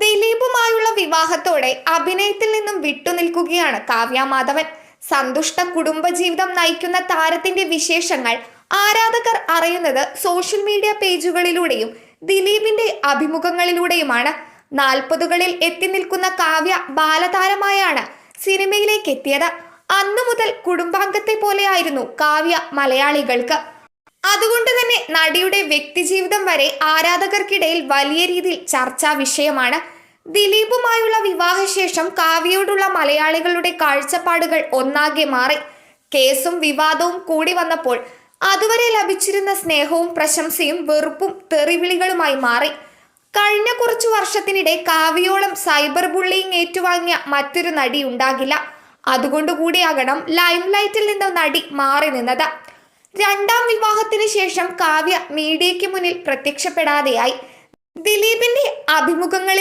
ദിലീപുമായുള്ള വിവാഹത്തോടെ അഭിനയത്തിൽ നിന്നും വിട്ടുനിൽക്കുകയാണ് കാവ്യ മാധവൻ. സന്തുഷ്ട കുടുംബജീവിതം നയിക്കുന്ന താരത്തിന്റെ വിശേഷങ്ങൾ ആരാധകർ അറിയുന്നത് സോഷ്യൽ മീഡിയ പേജുകളിലൂടെയും ദിലീപിന്റെ അഭിമുഖങ്ങളിലൂടെയുമാണ്. നാൽപ്പതുകളിൽ എത്തി നിൽക്കുന്ന കാവ്യ ബാലതാരമായാണ് സിനിമയിലേക്ക് എത്തിയത്. അന്നു മുതൽ കുടുംബാംഗത്തെ പോലെയായിരുന്നു കാവ്യ മലയാളികൾക്ക്. അതുകൊണ്ട് തന്നെ നടിയുടെ വ്യക്തിജീവിതം വരെ ആരാധകർക്കിടയിൽ വലിയ രീതിയിൽ ചർച്ചാ വിഷയമാണ്. ദിലീപുമായുള്ള വിവാഹശേഷം കാവ്യയോടുള്ള മലയാളികളുടെ കാഴ്ചപ്പാടുകൾ ഒന്നാകെ മാറി. കേസും വിവാദവും കൂടി വന്നപ്പോൾ അതുവരെ ലഭിച്ചിരുന്ന സ്നേഹവും പ്രശംസയും വെറുപ്പും തെറിവിളികളുമായി മാറി. കഴിഞ്ഞ കുറച്ചു വർഷത്തിനിടെ കാവ്യോളം സൈബർ ബുള്ളിയിങ് ഏറ്റുവാങ്ങിയ മറ്റൊരു നടി ഉണ്ടാകില്ല. അതുകൊണ്ടുകൂടിയാകണം ലൈംലൈറ്റിൽ നിന്ന് നടി മാറി നിന്നത്. രണ്ടാം വിവാഹത്തിന് ശേഷം കാവ്യ മീഡിയയ്ക്ക് മുന്നിൽ പ്രത്യക്ഷപ്പെടാതെയായി. ദിലീപിന്റെ അഭിമുഖങ്ങളിൽ